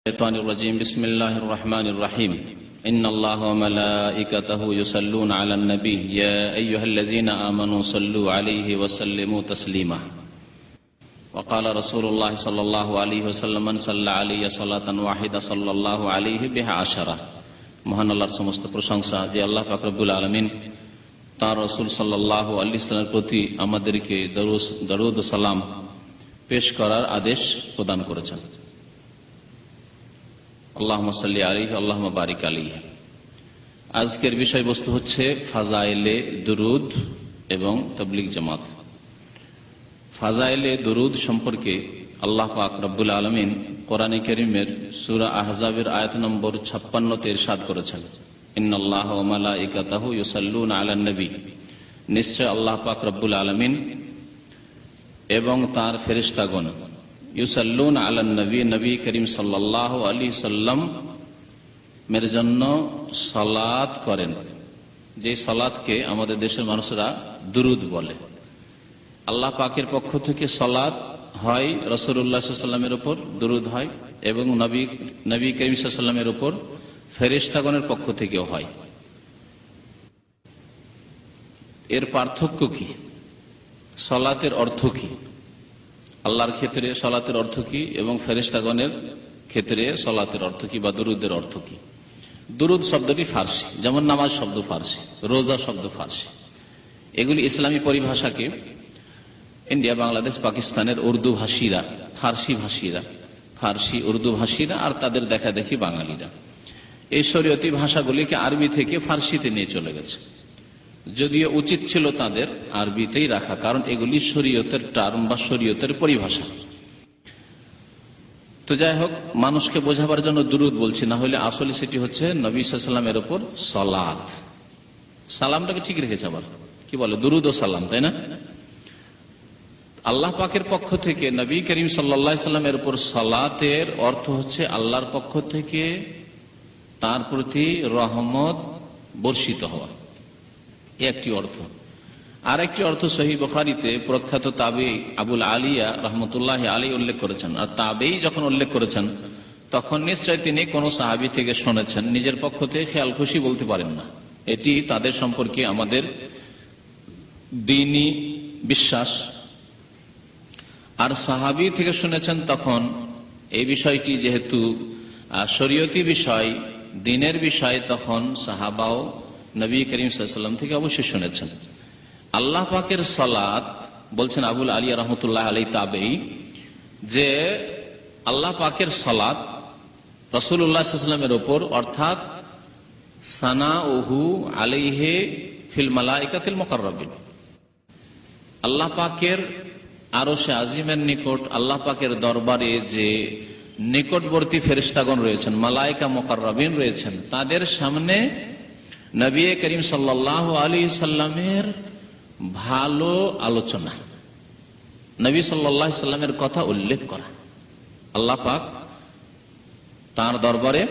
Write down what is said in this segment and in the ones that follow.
الشيطان الرجيم بسم الله الرحمن الرحيم إن الله وملائكته يصلون على النبي يا أيها الذين آمنوا صلوا عليه وسلموا تسليما وقال رسول الله صلى الله عليه وسلم من صلى علي صلاة واحدة صلى الله عليه بها عشرة মহান আল্লাহর সমস্ত প্রশংসা যে আল্লাহ ফাকরবুল আলমিন তাঁর রসুল সাল্লাহ আল্লি সাল্লামের প্রতি আমাদেরকে দরুদ ও সালাম পেশ করার আদেশ প্রদান করেছেন আল্লাহ আলী আল্লাহ বারিক আলী আজকের বিষয়বস্তু হচ্ছে ফাজাইলে দুরুদ এবং তবলিক জামাত। ফাজাইলে দুরুদ সম্পর্কে আল্লাহ পাক রব্বুল আলমিন কোরআনে করিমের সুরা আহজাবের আয়াত নম্বর করেছেন। মালাইকাতাহু ইউসাল্লুন আলান নবী। নিশ্চয় আল্লাহ পাক রব্বুল আলমিন এবং তার ফেরিস্তাগণ ইউসাল্লুন আলান নবী নবী করিম সাল্লাহ আলী সাল্লাম মের জন্য সলাদ করেন। যে সলাদকে আমাদের দেশের মানুষরা দুরুদ বলে। আল্লাহ পাকের পক্ষ থেকে সলাদ হয় রসুল্লাহামের উপর দুরুদ হয় এবং নবী নবী করিম সাল্লামের উপর ফেরিস্তাগণের পক্ষ থেকেও হয়। এর পার্থক্য কি? সলাতের অর্থ কি? আল্লাহর ক্ষেত্রে সলাতের অর্থ কি এবং ফেরিস্তাগণের ক্ষেত্রে সলাতের অর্থ কি বা দুরুদের অর্থ কি? দুরুদ শব্দটি ফার্সি, যেমন নামাজ শব্দ ফার্সি, রোজা শব্দ ফার্সি। এগুলি ইসলামী পরিভাষাকে ইন্ডিয়া, বাংলাদেশ, পাকিস্তানের উর্দু ভাষীরা, ফার্সি ভাষীরা, ফার্সি উর্দু ভাষীরা আর তাদের দেখা দেখি বাঙালিরা। এই শরীয়তি ভাষাগুলিকে আরবি থেকে ফার্সিতে নিয়ে চলে গেছে। যদিও উচিত ছিল তাদের আরবিতেই রাখা, কারণ এগুলি শরীয়তের টার্ম বা শরীয়তের পরিভাষা। তো যাই হোক, মানুষকে বোঝাবার জন্য দুরুদ বলছি, না হলে আসলে সেটি হচ্ছে নবী সাল্লামের ওপর সলাদ সালামটাকে ঠিক রেখেছে আবার। কি বলে? দুরুদ ও সালাম, তাই না? আল্লাহ পাকের পক্ষ থেকে নবী করিম সাল্লামের উপর সালাতের অর্থ হচ্ছে আল্লাহর পক্ষ থেকে তার প্রতি রহমত বর্ষিত হওয়া। একটি অর্থ। আর একটি অর্থ সহি বখারিতে প্রখ্যাত তাবে আবুল আলিয়া রহমতুল্লাহ আলী উল্লেখ করেছেন। আর তাবেই যখন উল্লেখ করেছেন, তখন নিশ্চয় তিনি কোন সাহাবি থেকে শুনেছেন। নিজের পক্ষ থেকে খেয়াল খুশি বলতে পারেন না। এটি তাদের সম্পর্কে আমাদের দিনই বিশ্বাস। আর সাহাবি থেকে শুনেছেন তখন এই বিষয়টি যেহেতু শরীয়তি বিষয়, দিনের বিষয়, তখন সাহাবাও নবী করিম সাল্লাম থেকে অবশ্যই শুনেছেন। আল্লাহ পাকের সলাদ বলছেন আবুল আলী রহমতুল্লাহ আলী তাবেই যে আল্লাহ পাকের সলাদ রসুল্লাহামের ওপর অর্থাৎ সানা ওহু আলিহে ফিল মালাইকাতিল মোকারবিন আল্লাহ পাকের আরও সে আজিমের নিকট, আল্লাহ পাকের দরবারে যে নিকটবর্তী ফেরিস্তাগণ রয়েছেন মালাইকা মোকারবিন রয়েছেন, তাদের সামনে নবী করিম সাল্লাহ আলী সাল্লামের ভালো আলোচনা। নবী সাল্লাহ সাল্লামের কথা উল্লেখ করা। আল্লাহ পাক তার দরবারে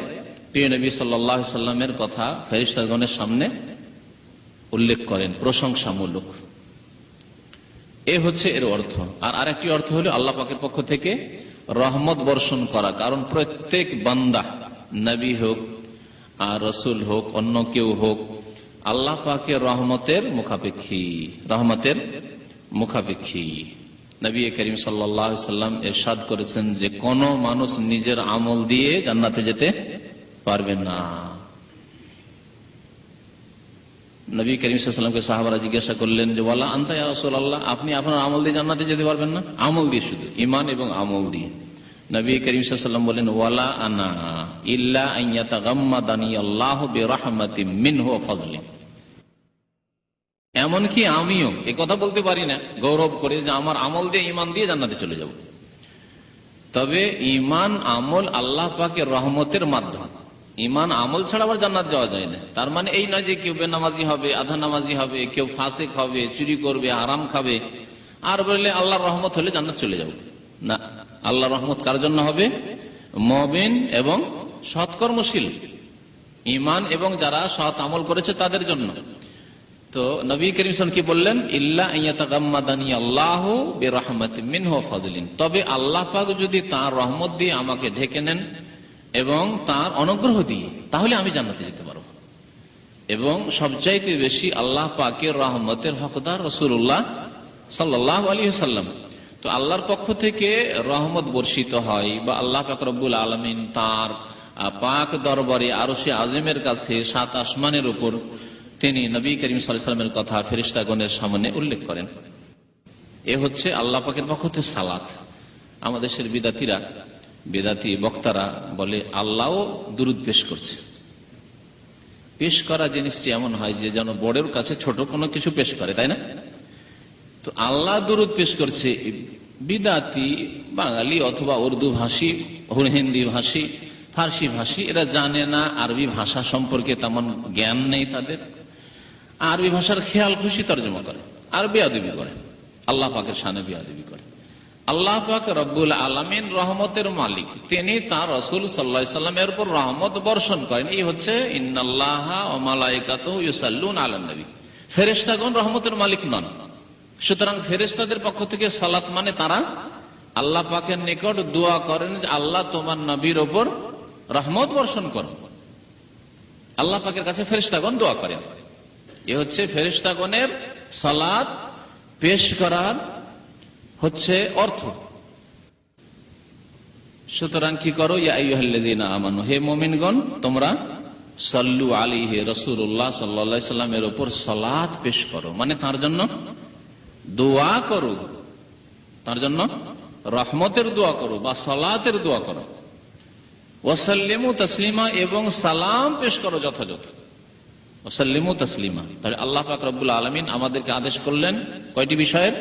প্রিয় নবী সাল্লাহ সাল্লামের কথা ফেরিস্তাগণের সামনে উল্লেখ করেন, প্রশংসামূলক। এ হচ্ছে এর অর্থ। আর আরেকটি অর্থ হলো আল্লাহ পাকের পক্ষ থেকে রহমত বর্ষণ করা। কারণ প্রত্যেক বান্দা নবী হোক আর রসুল হোক, অন্য কেউ হোক, আল্লাহ পাকে রহমতের মুখাপেক্ষী রহমতের মুখাপেক্ষী। নবী করিম সাল্লাম এরশাদ করেছেন যে, কোন মানুষ নিজের আমল দিয়ে জান্নাতে যেতে পারবে না। নবী করিম সাল্লামকে সাহাবারা জিজ্ঞাসা করলেন যে বলা আন্তা রসুল আল্লাহ আপনি আপনার আমল দিয়ে জান্নাতে যেতে পারবেন না? আমল দিয়ে শুধু ইমান এবং আমল দিয়ে। নবী করিম সাল্লাম বলেন ওয়ালা আনা ইল্লা আল্লাহ বেরহমতি মিনহ ফজলি এমনকি আমিও? এ কথা বলতে পারি না। গৌরব করে যে আমার আমল দিয়ে ইমান দিয়ে জান্নাতে চলে যাব। তবে ইমান আমল আল্লাহ পাকের রহমতের মাধ্যম। ইমান আমল ছাড়া আবার জান্নাত যাওয়া যায় না। তার মানে এই নয় যে কেউ বেনামাজি হবে, আধা নামাজি হবে, কেউ ফাসেক হবে, চুরি করবে আরাম খাবে। আর বললে আল্লাহর রহমত হলে জান্নাত চলে যাবে। না আল্লাহ রহমত কার জন্য হবে? মবিন এবং সৎকর্মশীল। ইমান এবং যারা সৎ আমল করেছে তাদের জন্য। তো নবী করিম কি বললেন? আল্লাহ তবে আল্লাহ পাক যদি তার রহমত দিয়ে আমাকে ঢেকে নেন এবং তার অনুগ্রহ দিয়ে, তাহলে আমি জান্নাতে যেতে পারব। এবং সবচাইতে বেশি আল্লাহ পাকের রহমতের হকদার রসুল্লাহ সাল্লাহ আলী সাল্লাম তো আল্লাহর পক্ষ থেকে রহমত বর্ষিত হয় বা আল্লাহ পাক আলমিন তার পাক দরবারে আরও সে আজমের কাছে সাত আসমানের উপর তিনি নবী করিম সাল্লামের কথা ফেরিস্তাগণের সামনে উল্লেখ করেন। এ হচ্ছে আল্লাহ পাকের পক্ষ থেকে সালাত। আমাদের দেশের বিদাতিরা, বেদাতি বক্তারা বলে, আল্লাহও দুরুদ পেশ করছে। পেশ করা জিনিসটি এমন হয় যে যেন বড়ের কাছে ছোট কোনো কিছু পেশ করে, তাই না? তো আল্লাহ দুরুদ পেশ করছে বিদাতি, বাঙালি অথবা উর্দু ভাষী হিন্দি ভাষী, ফার্সি ভাষী, এরা জানে না আরবি ভাষা সম্পর্কে তেমন জ্ঞান নেই তাদের। আরবি ভাষার খেয়াল খুশি তর্জমা করে, আর বেয়াদবি করে। আল্লাহ পাকের সানে বেয়াদবি করে। আল্লাহ পাক রব্বুল আলমিন রহমতের মালিক, তিনি তার রসুল সাল্লা সাল্লামের উপর রহমত বর্ষণ করেন। এই হচ্ছে নবী ফেরেস্তাগণ রহমতের মালিক নন। সুতরাং ফেরেস্তাদের পক্ষ থেকে সালাত মানে তারা আল্লাহ পাকের নিকট দোয়া করেন যে, আল্লাহ তোমার নবীর ওপর রহমত বর্ষণ করো। আল্লাহ পাকের কাছে ফেরিস্তাগণ দোয়া করেন। এ হচ্ছে ফেরিস্তাগণের সালাদ পেশ করার হচ্ছে অর্থ। সুতরাং কি করো? হে মোমিনগণ, তোমরা সল্লু আলী হে রসুল্লাহ সাল্লা সাল্লামের ওপর সালাদ পেশ করো। মানে তার জন্য দোয়া করো। তার জন্য রহমতের দোয়া করো বা সালাতের দোয়া করো। ওসাল্লিমু তসলিমা এবং সালাম পেশ করো যথাযথ। ওসাল্লিমু তসলিমা। তাহলে আল্লাহ পাক রব্বুল আলমিন আমাদেরকে আদেশ করলেন কয়টি বিষয়ের?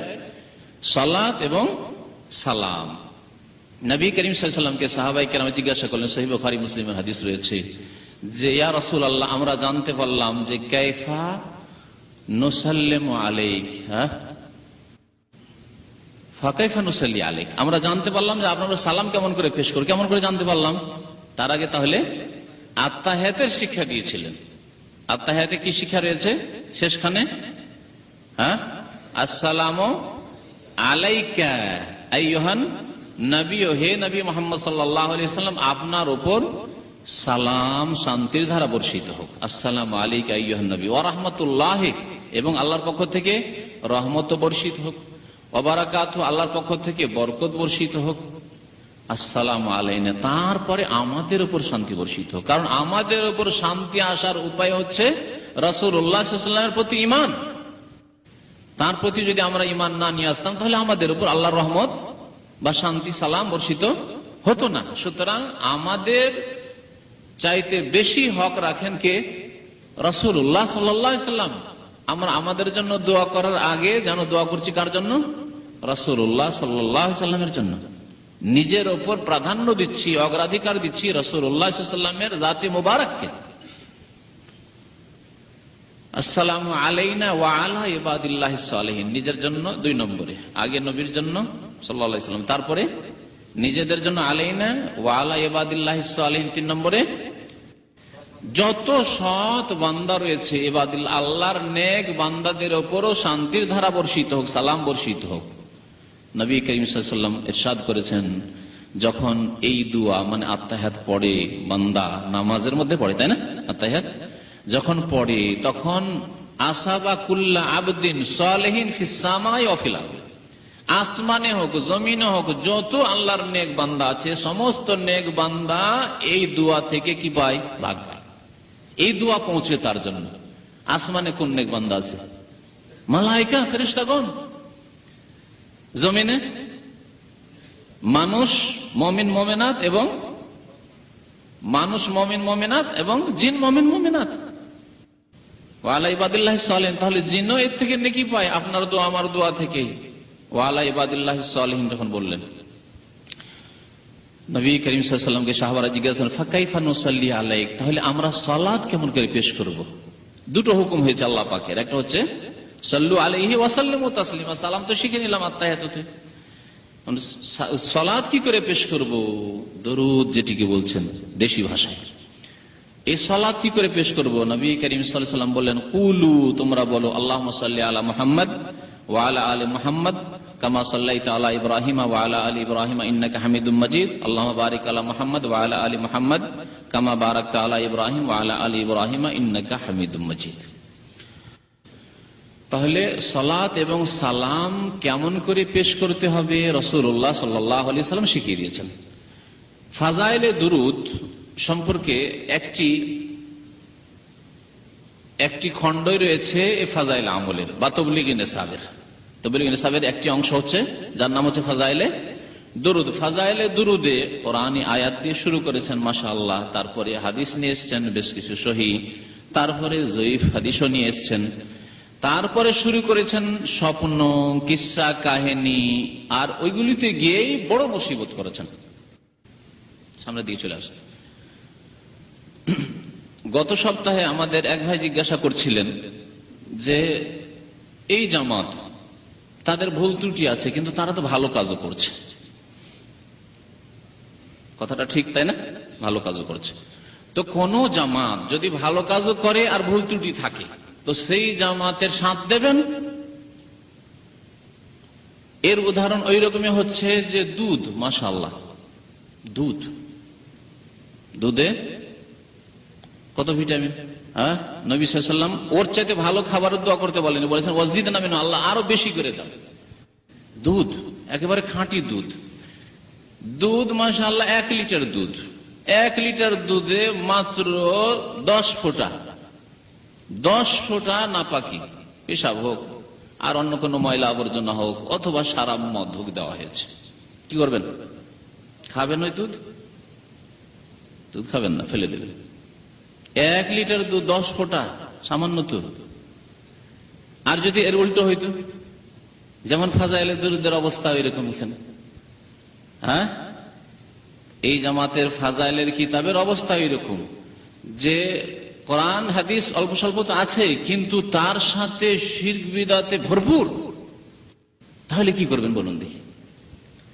সালাত এবং সালাম। নবী করিম সাল্লামকে সাহাবাই কেরাম জিজ্ঞাসা করলেন সহিব খারি মুসলিমের হাদিস রয়েছে যে, ইয়া রসুল আল্লাহ আমরা জানতে পারলাম যে, কাইফা নুসাল্লেম আলেক হ্যাঁ ফাঁকাইফা নুসাল্লি আলেক আমরা জানতে পারলাম যে আপনারা সালাম কেমন করে পেশ করি, কেমন করে জানতে পারলাম? তার আগে তাহলে আত্মাহাতের শিক্ষা দিয়েছিলেন। আত্মাহাতে কি শিক্ষা রয়েছে? শেষখানে? হ্যাঁ? আসসালাম আলাইকা, আইয়হান নবী ও হে নবী মোহাম্মদ সাল্লাম আপনার ওপর সালাম শান্তির ধারা বর্ষিত হোক। আসসালাম আলাইকা, আইয়হান নবী। ও রহমতুল্লাহ। এবং আল্লাহর পক্ষ থেকে রহমত বর্ষিত হোক। অবারাকাত আল্লাহর পক্ষ থেকে বরকত বর্ষিত হোক। আসসালাম আলাইনা। তারপরে আমাদের উপর শান্তি বর্ষিত হোক। কারণ আমাদের উপর শান্তি আসার উপায় হচ্ছে রসুল উল্লাহামের প্রতি ইমান তার প্রতি যদি আমরা ইমান না নিয়ে আসতাম, তাহলে আমাদের উপর আল্লাহ রহমত বা শান্তি, সালাম বর্ষিত হতো না। সুতরাং আমাদের চাইতে বেশি হক রাখেন কে? রসুল উল্লাহ সাল্লাম আমরা আমাদের জন্য দোয়া করার আগে যেন দোয়া করছি কার জন্য? রসুল উল্লাহ সাল্লামের জন্য। নিজের ওপর প্রাধান্য দিচ্ছি, অগ্রাধিকার দিচ্ছি রসুল উল্লাহ সাল্লামের জাতি মুবারককে। আসসালাম আলাইনা ওয়া আলা ইবাদিল্লাহ সালেহীন। নিজের জন্য দুই নম্বরে, আগে নবীর জন্য সাল্লাম। তারপরে নিজেদের জন্য আলাইনা ওয়া আলা ইবাদিল্লাহ সালেহীন। তিন নম্বরে যত সৎ বান্দা রয়েছে এবাদিল্লা আল্লাহর নেক বান্দাদের ওপরও শান্তির ধারা বর্ষিত হোক, সালাম বর্ষিত হোক। নবী করিম সাল্লাম এরশাদ করেছেন, যখন এই দুয়া মানে আত্মাহাত পড়ে বান্দা, নামাজের মধ্যে পড়ে, তাই না? আত্মাহাত যখন পড়ে, তখন আসাবা কুল্লা আবদিন সালেহীন ফিসামাই অফিলা আসমানে হোক, জমিনে হোক, যত আল্লাহর নেক বান্দা আছে, সমস্ত নেক বান্দা এই দুয়া থেকে কি পায়? ভাগ পায়। এই দোয়া পৌঁছে তার জন্য। আসমানে কোন বান্দা আছে? মালাইকা ফেরিস্তাগণ জমিনে মানুষ, মমিন, মমিনাত এবং মানুষ, মমিন, মমিনাত এবং জিন, মমিন, মমিনাত। তাহলে জিনও এর থেকে নেকি পায়? আপনার দোয়া, আমার দোয়া থেকে। ওয়ালা ইবাদুল্লাহ সালেহিন যখন বললেন। নবী করিম সাল্লামকে শাহবারা জিজ্ঞাসা ফাঁকাইফা নুসাল্লি আলাইক? তাহলে আমরা সালাদ কেমন করে পেশ করব। দুটো হুকুম হয়েছে আল্লাহ পাকের। একটা হচ্ছে, সাল্লু আলাইহি ওয়াসাল্লাম ও তাসলিমা। সালাম তো শিখে নিলাম আত্মায়াততে। সালাদ কি করে পেশ করব? দরুদ যেটিকে বলছেন দেশি ভাষায়। এই সালাদ কি করে পেশ করব? নবী করিম সাল্লাম বললেন, কুলু, তোমরা বলো আল্লাহ সাল্লি আলা মোহাম্মদ। ওয়ালা আলী মোহাম্মদ কামা সাল্লাই তালা ইব্রাহিম ওয়ালা আলী ইব্রাহিম ইন্নাকা হামিদুম মজিদ আল্লাহ বারিক আলা মোহাম্মদ ওয়ালা আলী মোহাম্মদ কামা বারাক তালা ইব্রাহিম ওয়ালা আলী ইব্রাহিম ইন্নাকা হামিদুম মজিদ তাহলে সালাত এবং সালাম কেমন করে পেশ করতে হবে? রসুল্লাহ সাল্লাহ আলি সাল্লাম শিখিয়ে দিয়েছেন। ফাজাইলে দুরুদ সম্পর্কে একটি একটি খণ্ডই রয়েছে ফাজাইল আমলের, বা তবলিগ নেসাবের। তবলিগ নেসাবের একটি অংশ হচ্ছে, যার নাম হচ্ছে ফাজাইলে দুরুদ। ফাজাইলে দুরুদে কোরআনী আয়াত দিয়ে শুরু করেছেন মাসা আল্লাহ তারপরে হাদিস নিয়ে এসছেন, বেশ কিছু সহি। তারপরে জয়ীফ হাদিসও নিয়ে এসছেন। তারপরে শুরু করেছেন স্বপ্ন, কিসা, কাহিনী, আর ওইগুলিতে গিয়েই বড় মুসিবত করেছেন। সামনে দিয়ে চলে আসে। গত সপ্তাহে আমাদের এক ভাই জিজ্ঞাসা করছিলেন যে, এই জামাত, তাদের ভুল ত্রুটি আছে, কিন্তু তারা তো ভালো কাজও করছে। কথাটা ঠিক, তাই না? ভালো কাজও করছে। তো কোন জামাত যদি ভালো কাজও করে আর ভুল ত্রুটি থাকে, তো সেই জামাতের সাথ দেবেন? এর উদাহরণ ওই রকমই হচ্ছে যে দুধ মাসাল্লাহ দুধ। দুধে কত ভিটামিন? হ্যাঁ? নবী সাল্লাম ওর চাইতে ভালো খাবারের দোয়া করতে বলেনি। বলেছেন, ওয়াজিদ নামিন আল্লাহ, আরও বেশি করে দাও। দুধ, একেবারে খাঁটি দুধ। দুধ মাসাল্লাহ এক লিটার দুধ। এক লিটার দুধে মাত্র দশ ফোঁটা। দশ ফোঁটা নাপাকি, পেশাব হোক, আর অন্য কোনো ময়লা আবর্জনা হোক, অথবা সারা মদ হোক দেওয়া হয়েছে। কি করবেন? খাবেন ওই দুধ? দুধ খাবেন না, ফেলে দেবেন। এক লিটার দুধ দশ ফোঁটা, সামান্য তো আর যদি এর উল্টো হইতো? যেমন ফাজাইলে দুরুদের অবস্থা এরকম এখানে। হ্যাঁ? এই জামাতের ফাজাইলের কিতাবের অবস্থা এরকম যে কোরআন, হাদিস অল্প স্বল্প তো আছে, কিন্তু তার সাথে শির্ক বিদাতে ভরপুর। তাহলে কি করবেন বলুন দেখি?